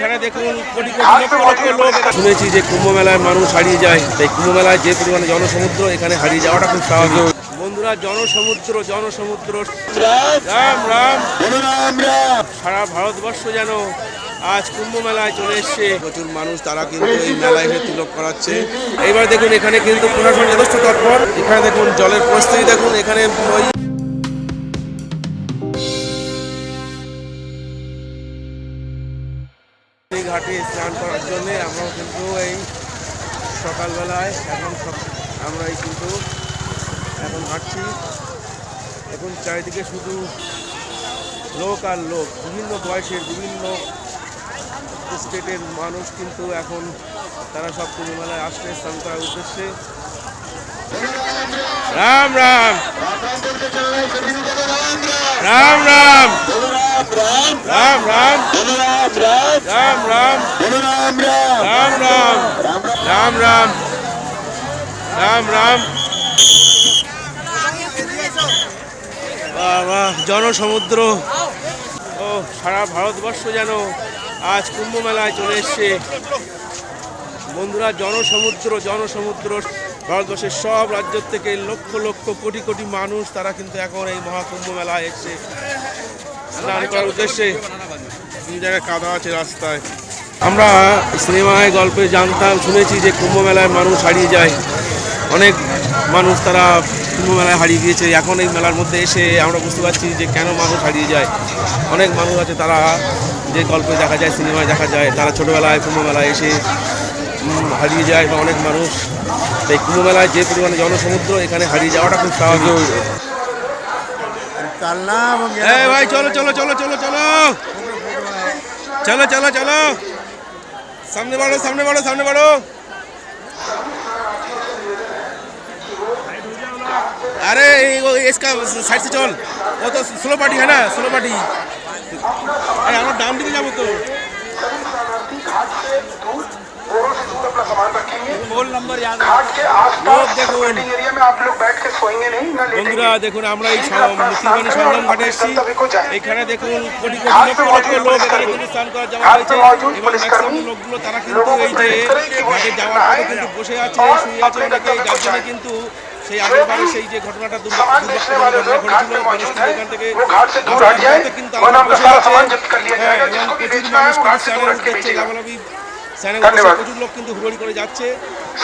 এইখানে দেখুন কোটি কোটি লক্ষ লক্ষ লোক শুনেছি যে কুম্ভ মেলায় মানুষ হারিয়ে যায় তাই কুম্ভ মেলায় যে পরিমাণে জনসমুদ্র এখানে হারিয়ে যাওয়াটা খুব স্বাভাবিক। বন্ধুরা জনসমুদ্র জনসমুদ্র। রাম রাম। রাম সারা ভারতবর্ষ যেন আজ কুম্ভ মেলায় চলে এসছে। প্রচুর মানুষ তারা কিন্তু এই মেলায় এসে তিলক করাচ্ছে। এইবার দেখুন এখানে কিন্তু প্রশাসন যথেষ্ট তৎপর। এখানে দেখুন জলের পরিস্থিতি দেখুন এখানে ওই এই ঘাটে স্নান করার জন্যে আমরাও কিন্তু এই সকালবেলায় এখন আমরা এই কিন্তু এখন হাঁটছি। এখন চারিদিকে শুধু লোক আর লোক, বিভিন্ন বয়সের বিভিন্ন স্টেটের মানুষ কিন্তু এখন তারা সব কুম্ভ মেলায় আসছে, স্নান করার উদ্দেশ্যে। রাম রাম। রাম রাম। राम राम राम राम बलराम राम राम राम बलराम राम राम রাম রাম। জনসমুদ্র। ও সারা ভারতবর্ষ যেন আজ কুম্ভমেলায় চলে এসছে। বন্ধুরা জনসমুদ্র জনসমুদ্র ভারতবর্ষের সব রাজ্য থেকে লক্ষ লক্ষ কোটি কোটি মানুষ তারা কিন্তু এখন এই মহাকুম্ভ মেলায় এসছে। স্নান করার উদ্দেশ্যে তিন জায়গায় কাদা আছে রাস্তায়। আমরা সিনেমায়, গল্পে জানতাম, শুনেছি যে কুম্ভ মেলায় মানুষ হারিয়ে যায়। অনেক মানুষ তারা কুম্ভ মেলায় হারিয়ে গিয়েছে। এখন এই মেলার মধ্যে এসে আমরা বুঝতে পারছি যে কেন মানুষ হারিয়ে যায়। অনেক মানুষ আছে তারা যে গল্পে দেখা যায়, সিনেমায় দেখা যায়, তারা ছোটোবেলায় কুম্ভ মেলায় এসে হারিয়ে যায় বা অনেক মানুষ। তাই কুম্ভ মেলায় যে পরিমাণে জনসমুদ্র, এখানে হারিয়ে যাওয়াটা খুব স্বাভাবিক। এই ভাই চলো চলো চলো চলো চলো চলো চলো চলো সামনে বাড়ো সামনে বাড়ো সামনে বাড়ো अरे ये- वो इसका साइड से चल वो तो स्लो पार्टी है ना स्लो पार्टी अरे আমার দাম बोरों से दूर अपना सामान रखेंगे। रोल नंबर याद घाट के आसपास वेटिंग एरिया में आप लोग बैठ के सोएंगे नहीं ना বন্ধুরা দেখুন আমরা এই মুক্তিবাহিনী সংগ্রাম ঘাটে এসেছি এখানে দেখুন কোটি কোটি লক্ষ লক্ষ লোক এখানে কিন্তু স্নান করার যাওয়া হয়েছে এবং ম্যাক্সিমাম লোকগুলো তারা কিন্তু এই যে ঘাটে যাওয়ার পরে কিন্তু বসে আছে শুয়ে আছে অনেকে যার জন্য কিন্তু সেই আগেরবারে সেই যে ঘটনাটা ঘটনা এখান থেকে কিন্তু আমরা বসে আছে এবং প্রচুর মানুষ কিন্তু চ্যানেল দেখছে স্নানের ধন্যবাদ। উদ্দেশ্যে প্রচুর লোক কিন্তু হুড়োড়ি করে যাচ্ছে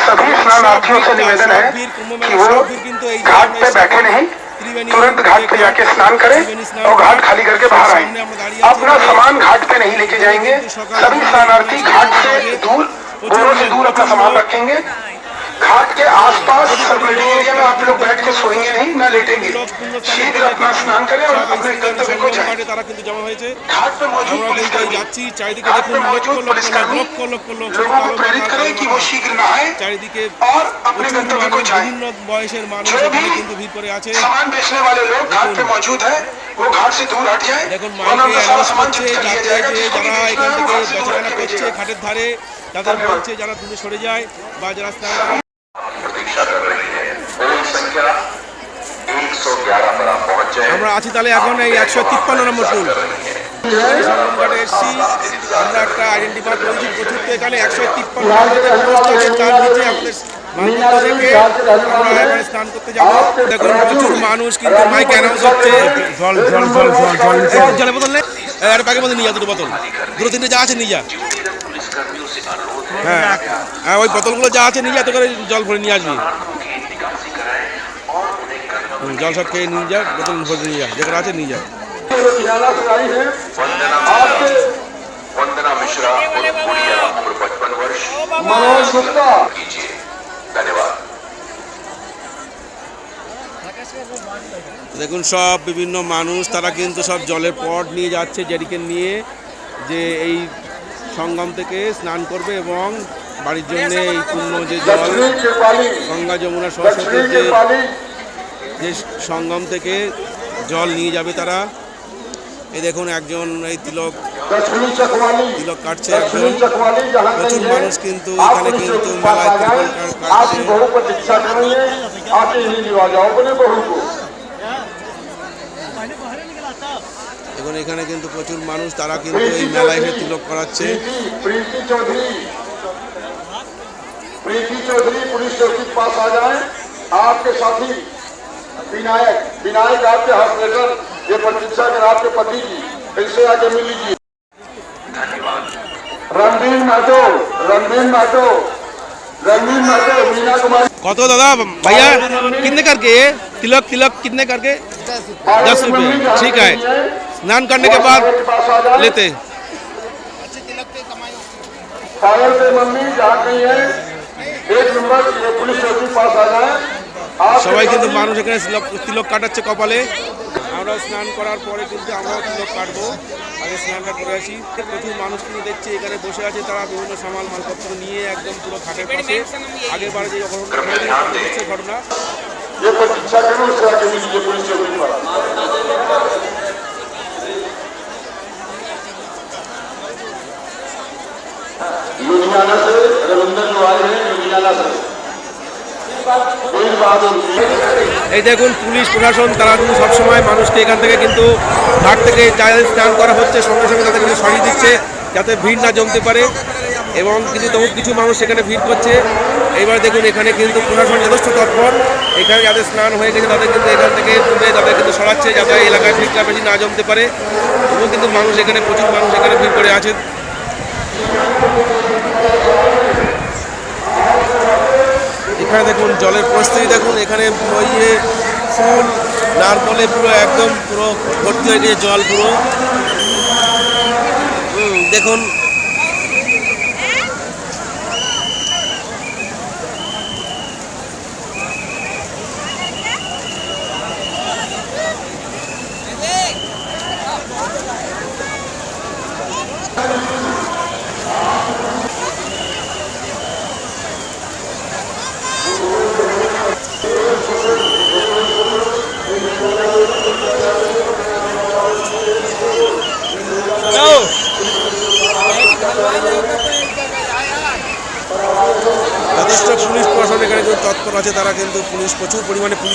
सभी स्नानार्थियों से निवेदन है ভিড় কুম্ভ कि মেলা वो সব ভিড় কিন্তু এই যে घाट আমরা पे এসে बैठे नहीं ত্রিবেণী तुरंत घाट पे जाके स्नान करें ত্রিবেণী স্নান और घाट ঘাট, खाली करके बाहर आए সামনে আমরা দাঁড়িয়ে আছি अपना এখানে। सामान घाट पे नहीं लेके जाएंगे सभी स्नानार्थी घाट से दूर घोड़ों से दूर अपना सामान रखेंगे घाट के आसपास सर्कुलेटिंग एरिया में आप लोग बैठ के सोएंगे नहीं ना लेटेंगे शीघ्र अपना स्नान करें और अपने गंतव्य को जाएं घाट पर मौजूद पुलिस घाट पर मौजूद पुलिसकर्मी लोगों को प्रेरित करें कि वो शीघ्र नहाए और अपने गंतव्य को जाएं जो भी सामान बेचने वाले लोग घाट पे मौजूद है वो घाट से दूर हट जाए उनका सारा सामान जब्त कर लिया जाएगा जिसको भी बेचना है घाट से दूर हट के भेजेगा তাদের বলছে যারা দূরে সরে যায় বা যারা আমরা আছি তাহলে এখন এই একশো তিপ্পান্ন নম্বর পুল সংগমঘাটে এসেছি। আমরা একটা আইডেন্টিফাই করেছি প্রচুর এখানে। একশো তিপ্পান্ন তার নিচে আমাদের স্নান করতে যাব। দেখুন প্রচুর মানুষ কিন্তু মাইক অ্যানাউন্স হচ্ছে। জল জল জল জল জল নিচে বোতল নেই। আর ব্যাগের মধ্যে নিয়ে যা দুটো বোতল। দুটো তিনটে যা আছে নিয়ে যা। पुलिसकर्मियों से अनुरोध है হ্যাঁ হ্যাঁ ওই বোতলগুলো যা আছে নিয়ে যা তো করে জল ভরে নিয়ে আসবি की निकासी कराएं और उन्हें कदम হুম, জল সব খেয়ে নিয়ে যা বোতল ভরে নিয়ে যা যেখানে আছে নিয়ে যা वंदना वंदना मिश्रा उर्फ गुड़िया उम्र पचपन वर्ष कीजिए धन्यवाद দেখুন সব বিভিন্ন মানুষ তারা কিন্তু সব জলের পট নিয়ে যাচ্ছে জেরিকেন নিয়ে যে এই সঙ্গম থেকে স্নান করবে এবং বাড়ির জন্য এই পূর্ণ যে জল গঙ্গা যমুনা সরস্বতীর যে যে সঙ্গম থেকে জল নিয়ে যাবে তারা। এই দেখুন একজন এই তিলক তিলক কাটছে একজন। প্রচুর মানুষ কিন্তু এখানে কিন্তু মেলায় তিলক কাটছে। बहू को दीक्षा करेंगे आके ही लिवा जाओ अपने बहू को দেখুন এখানে কিন্তু প্রচুর মানুষ তারা কিন্তু এই মেলায় এসে তিলক করাচ্ছে प्रीति चौधरी प्रीति चौधरी पुलिस चौकी के पास आ जाएं आपके साथी विनायक विनायक आपके हस्बैंड ये प्रतीक्षा कर आपके पति जी इनसे आके मिल लीजिए रणबीर महतो रणबीर महतो रणबीर महतो मीना कुमारी কত দাদা भैया कितने करके ये? तिलक तिलक कितने करके दस रुपये ठीक है स्नान करने के बाद लेते पायल से मम्मी जहाँ कहीं है एक नंबर ये पुलिस चौकी के पास आ जाए आप সবাই কিন্তু মানুষ এখানে তিলক তিলক কাটাচ্ছে কপালে আমরা স্নান করার পরে কিন্তু আমরাও তিলক কাটবো আগে স্নানটা করে আসি প্রচুর মানুষ কিন্তু দেখছি এখানে বসে আছে তারা বিভিন্ন সামাল মালপত্র নিয়ে একদম পুরো ঘাটের পাশে আগের বারে যে ঘটনা হচ্ছে ঘটনা लुधियाना से रविंद्र जो आए हैं लुधियाना से वीर बहादुर এই দেখুন পুলিশ প্রশাসন তারা কিন্তু সবসময় মানুষকে এখান থেকে কিন্তু ঘাট থেকে যাদের স্নান করা হচ্ছে সঙ্গে সঙ্গে তাদের কিন্তু সরিয়ে দিচ্ছে যাতে ভিড় না জমতে পারে এবং কিন্তু তবু কিছু মানুষ সেখানে ভিড় করছে এবার দেখুন এখানে কিন্তু প্রশাসন যথেষ্ট তৎপর এখানে যাদের স্নান হয়ে গেছে তাদের কিন্তু এখান থেকে তুলে তাদের কিন্তু সরাচ্ছে যাতে এলাকায় ভিড়টা বেশি না জমতে পারে তবুও কিন্তু মানুষ এখানে প্রচুর মানুষ এখানে ভিড় করে আছে এখানে দেখুন, জলের পরিস্থিতি দেখুন, এখানে ওই যে ফুল, নারকলে পুরো একদম পুরো ভর্তি হয়ে গেছে জল পুরো। দেখুন যথেষ্ট পুলিশ প্রশাসন এখানে কিন্তু তৎপর আছে তারা কিন্তু পুলিশ প্রচুর পরিমাণে পুলিশ